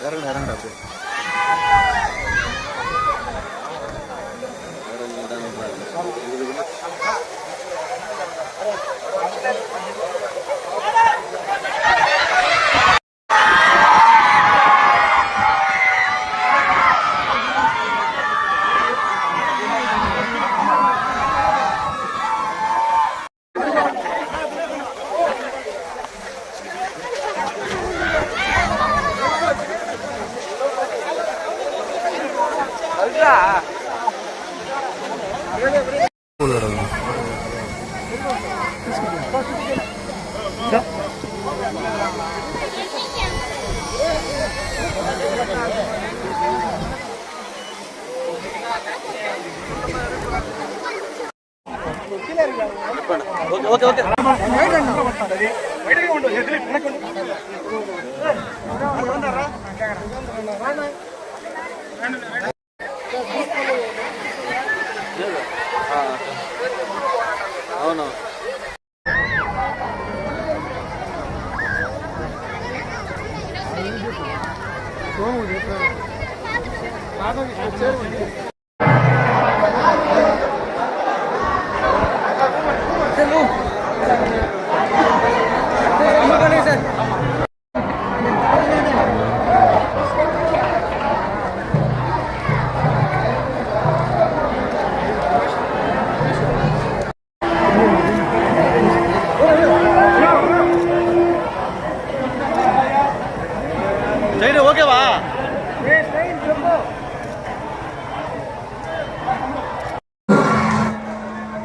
இறங்குடா இறங்குடா okay okay 너무 좋다. 나도 이거 제일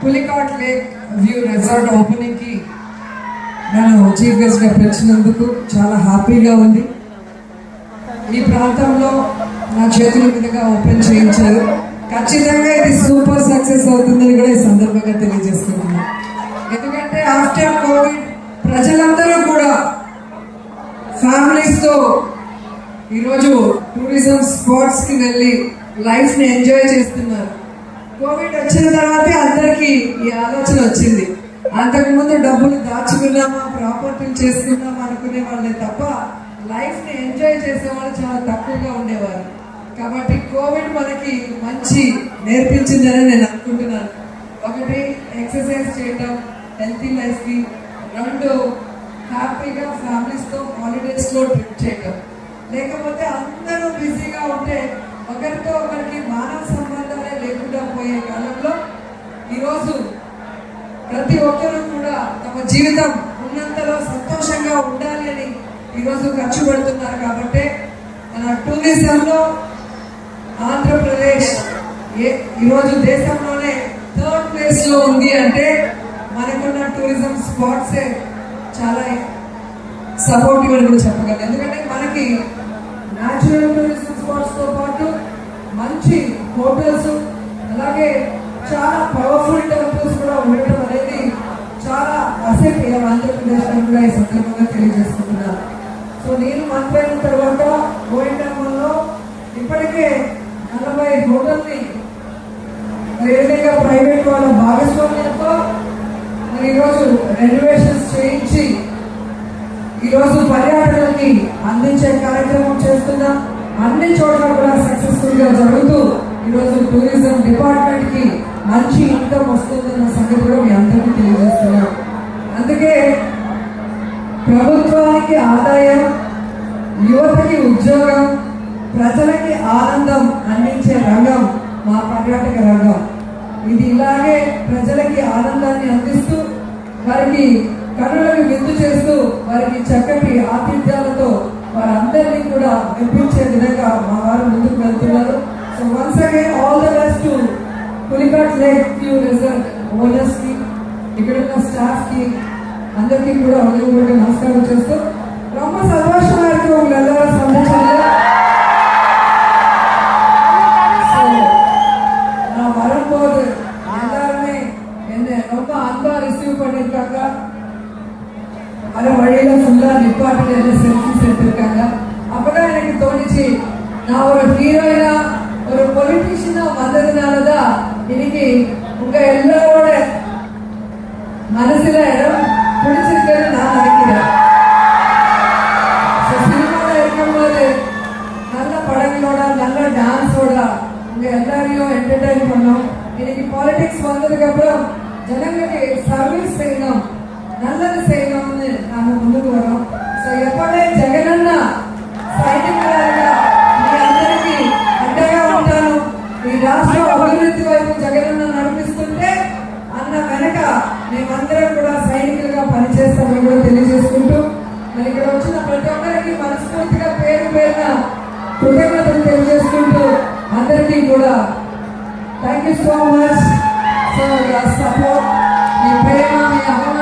Pulicat lake view resort ఓపెనింగ్కి నన్ను chief గెస్ట్గా పిలిచినందుకు చాలా హ్యాపీగా ఉంది. ఈ ప్రాంతంలో నా చేతుల మీదుగా ఓపెన్ చేయించారు. ఖచ్చితంగా ఇది సూపర్ సక్సెస్ అవుతుందని కూడా ఈ సందర్భంగా తెలియజేస్తున్నాను. ఎందుకంటే ఆఫ్టర్ కోవిడ్ ప్రజలందరూ కూడా ఫ్యామిలీస్తో ఈరోజు టూరిజం స్పాట్స్కి వెళ్ళి లైఫ్ని ఎంజాయ్ చేస్తున్నారు. కోవిడ్ వచ్చిన తర్వాతే అందరికి ఈ ఆలోచన వచ్చింది. అంతకుముందు డబ్బులు దాచుకున్నామా ప్రాపర్టీలు చేసుకున్నామా అనుకునే వాళ్ళే తప్ప లైఫ్ని ఎంజాయ్ చేసేవాళ్ళు చాలా తక్కువగా ఉండేవారు. కాబట్టి కోవిడ్ మనకి మంచి నేర్పించిందని నేను అనుకుంటున్నాను. ఒకటి ఎక్సర్సైజ్ చేయటం హెల్తీ లైఫ్కి రెండు హ్యాపీగా ఫ్యామిలీస్తో హాలిడేస్లో హాలిడేస్ ట్రిప్ చేయటం. లేకపోతే అందరూ బిజీగా ఉంటే ఒకరితో ఒకరికి మానవ సంబంధం రాబోయే కాలంలో ఈరోజు ప్రతి ఒక్కరూ కూడా తమ జీవితం ఉన్నంతలో సంతోషంగా ఉండాలి అని ఈరోజు ఖర్చు పెడుతున్నారు కాబట్టి మన టూరిజంలో ఆంధ్రప్రదేశ్ ఏ ఈరోజు దేశంలోనే థర్డ్ ప్లేస్లో ఉంది అంటే మనకున్న టూరిజం స్పాట్సే చాలా సపోర్టివ్ అని కూడా చెప్పగలను ఎందుకంటే మనకి న్యాచురల్ టూరిజం స్పాట్స్తో పాటు మంచి హోటల్స్ అలాగే చాలా పవర్ఫుల్ టెంపుల్స్ కూడా ఉండటం అనేది చాలా అసెట్ ఆంధ్రప్రదేశ్లో కూడా ఈ సందర్భంగా తెలియజేసుకుంటున్నాను. సో నేను మంత్రైన అయిన తర్వాత గోవిందమ్మంలో ఇప్పటికే నలభై హోటల్ని మరి ఏదైనా ప్రైవేట్ వాళ్ళ భాగస్వామ్యంతో మరి ఈరోజు రెనోవేషన్స్ చేయించి ఈరోజు పర్యాటకులకి అందించే కార్యక్రమం చేస్తున్నాం అన్ని చోట్ల కూడా సక్సెస్ఫుల్గా జరుగుతూ ఈరోజు టూరిజం డిపార్ట్మెంట్కి మంచి ఇన్కమ్ వస్తుందన్న సంగతి కూడా మీ అందరికీ తెలియజేస్తున్నాం అందుకే ప్రభుత్వానికి ఆదాయం యువతకి ఉద్యోగం ప్రజలకి ఆనందం అందించే రంగం మా పర్యాటక రంగం. ఇది ఇలాగే ప్రజలకి ఆనందాన్ని అందిస్తూ వారికి కనులకు విందు చేస్తూ వారికి చక్కటి ఆతిథ్యాలతో వారందరినీ కూడా మెప్పించే విధంగా మా వారు ముందుకు వెళ్తున్నారు. so once again all the best to Pulicat lake view resort owners కి ఇక్కడ ఉన్న స్టాఫ్ కి అందరికీ కూడా హృదయపూర్వక నమస్కారం చేస్తూ ரொம்ப சந்தோஷமா இருக்கு உங்களை எல்லாரும் சந்திச்சதுல So, நான் வரும்போது எல்லாருமே என்ன ரொம்ப அன்பா ரிசீவ் பண்ணிருக்காங்க வர வழியில ஃபுல்லா நிப்பாட்டில் என்ன செல்ஃபிஸ் எடுத்திருக்காங்க அப்பதான் எனக்கு தோணுச்சு நான் ஒரு ஹீரோயினா ஒரு பொலிட்டிஷியனா வந்ததுனாலதான் இன்னைக்கு உங்க எல்லாரோட மனசுல இடம் பிடிச்சிருக்கேன்னு நான் நினைக்கிறேன். சினிமாவில் இருக்கும்போது நல்ல படங்களோட நல்ல டான்ஸோட உங்க எல்லாரையும் என்டர்டைன் பண்ணோம். இன்னைக்கு பாலிடிக்ஸ் வந்ததுக்கு அப்புறம் ஜனங்களுக்கு சர்வீஸ் செய்யணும் நல்லது செய்யணும்னு நாங்க முன்னுக்கு வரோம் ஸோ எப்பவுமே ஜெகனன்னா சைனிகராக రాష్ట్ర అభివృద్ధి వైపు జగనన్న నడిపిస్తుంటే అన్న వెనక మేమందరం కూడా సైనికులుగా పనిచేస్తామని కూడా తెలియజేసుకుంటూ మరి ఇక్కడ వచ్చిన ప్రతి ఒక్కరికి మనస్ఫూర్తిగా పేరు పేరున కృతజ్ఞతలు తెలియజేసుకుంటూ అందరికీ కూడా thank you so much so support మీ ప్రేమ మీ అభిమానం